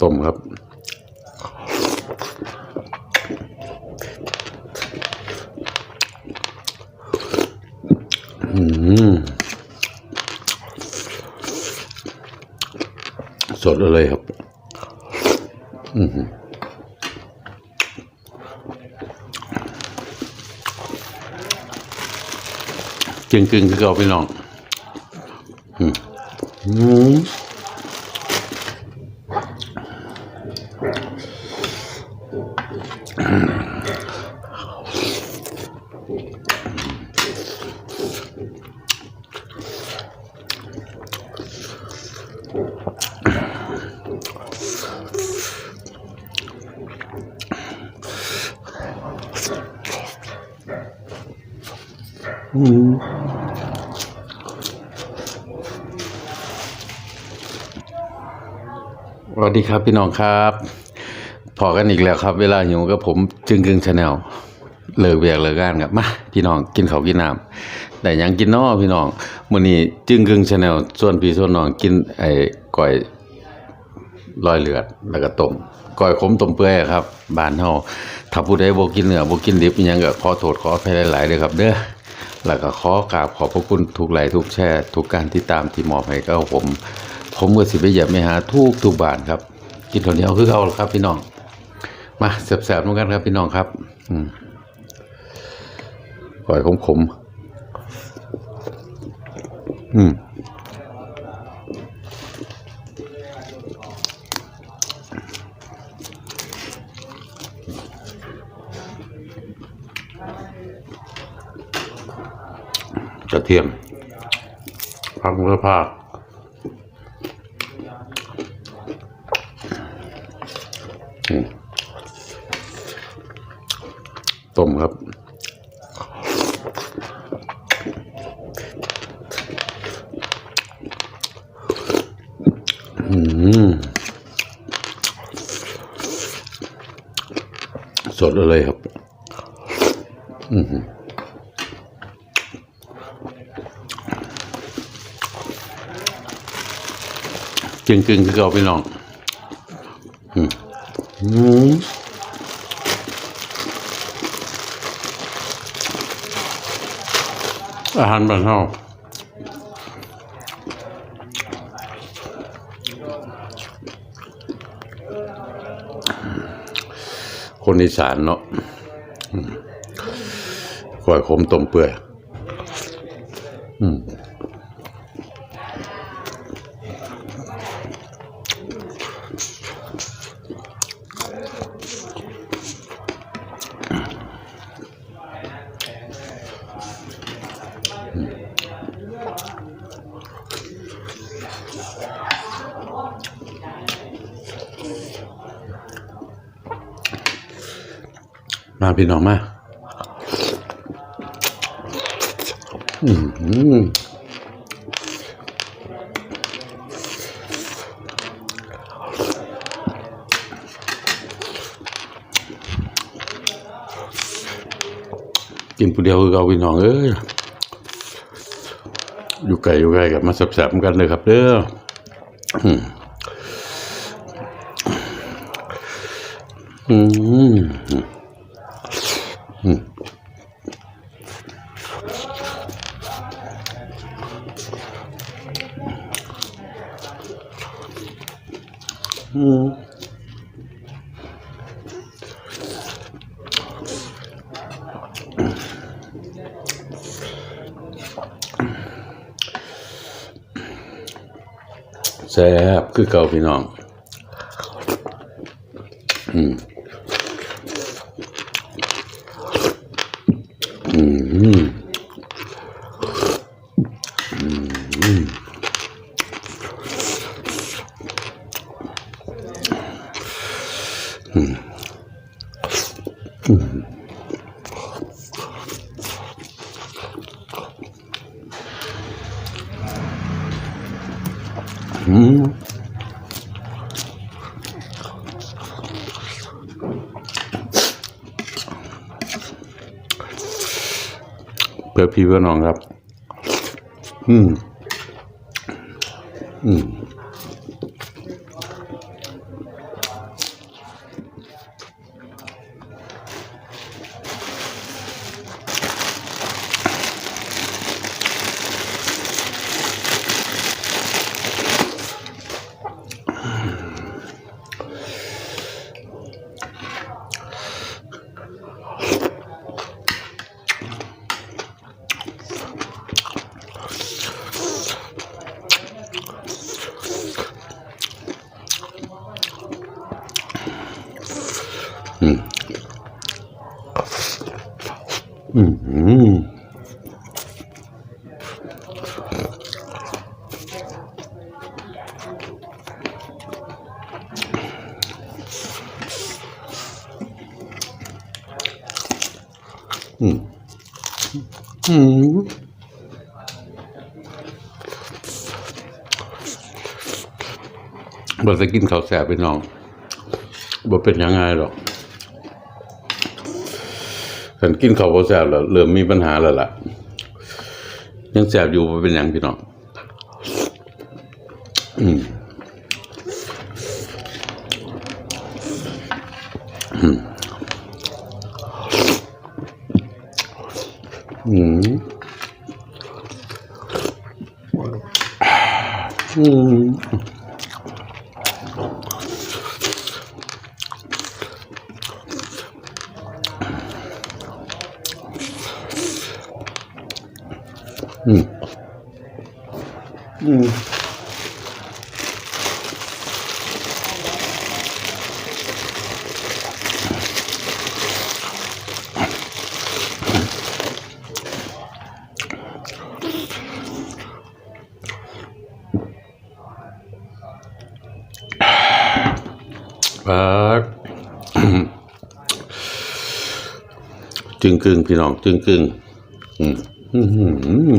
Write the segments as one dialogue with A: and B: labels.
A: ต้มครับอืมสดเลยครับ อืมจึงกึ่งคือเก่าพี่น้อง อืม สวัสดีครับพี่น้องครับพอกันอีกแล้วครับ เวลาหิวกับผมจึงกึ่งชาแนลเลิกเบียกเลิกงานครับมาพี่น้องกินข้าวกินน้ำแต่ยังกินนอพี่น้องมื้อนี้จึงกึ่งชาแนลส่วนพี่ส่วนน้องกินไอ้ก้อยลอยเลือดแล้วก็ต้มก้อยขมต้มเปื่อยครับบ้านเฮาถ้าผู้ใดบ่กินเนื้อบ่กินดิบอิหยังก็ขอโทษขออภัยหลายๆเด้อครับ เด้อแล้วก็ขอกราบขอบพระคุณทุกไลค์ทุกแชร์ทุกการติดตามที่มอบให้กับผม ผมก็สิไปเหยียบไม่หาทุกทุกบาทครับ กินข้าวเหนียวคือเขาล่ะครับ พี่น้อง มาแสบๆเหมือนกันครับ พี่น้องครับ อืมปล่อยขมขมๆอืมกระเทียมพักเมื่อภาค ต้มครับอืมสดเลยครับ อืมกึ่งกึ่งๆคือเก่าพี่น้อง อาหารบ้านเฮาคนอีสานเนาะอืมกล้วยขมต้มเปื่อย อืม มาพี่น้องมาอืมกินผู้เดียวคือเอาพี่น้องเอ้ยอยู่ไกลอยู่ไกลกับมาแสบๆกันเลยครับเด้ออืมอืมอืม อืมแซ่บคือเก่าพี่น้อง อืม อืมเพื่อพี่เพื่อน้องครับ อืม อืม อืมอืมอืมอืมบ่จะกินข้าวแสบไปน้องบ่เป็นยังไงหรอก ฉันกินข้าวบ่แซ่บแล้วเริ่มมีปัญหาแล้วล่ะ ยังแซ่บอยู่เป็นหยังพี่น้องอืมอืมอืม อืมอืมปักจึงกึ่งพี่น้องจึงกึ่ง อืม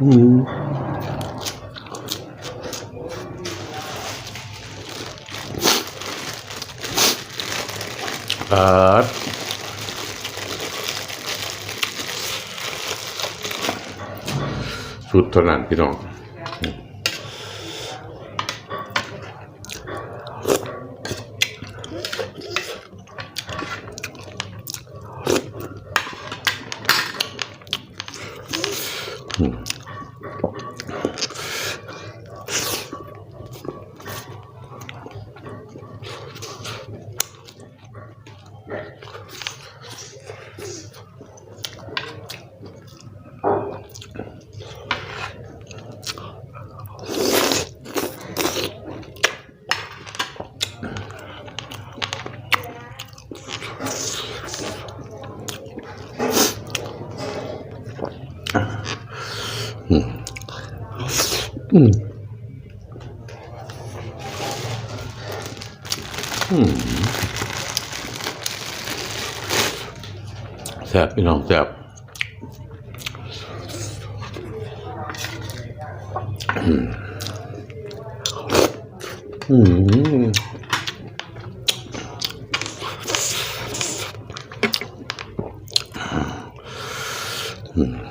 A: อืมอืมอืมปัดสุดเท่านั้นพี่น้องอืม อืมแซ่บพี่น้องแซ่บอืมอืม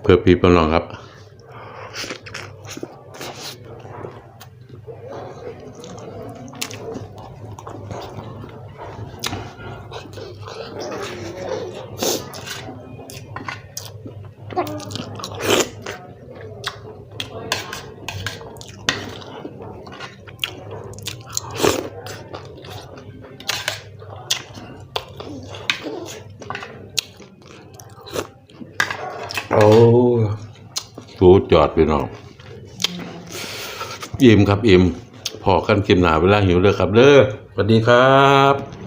A: เพื่อพี่พี่น้องครับ โอ้สูจอดพี่น้องอิ่มครับอิ่มพอกันกินหนาเวลาหิวเลยครับเด้อสวัสดีครับ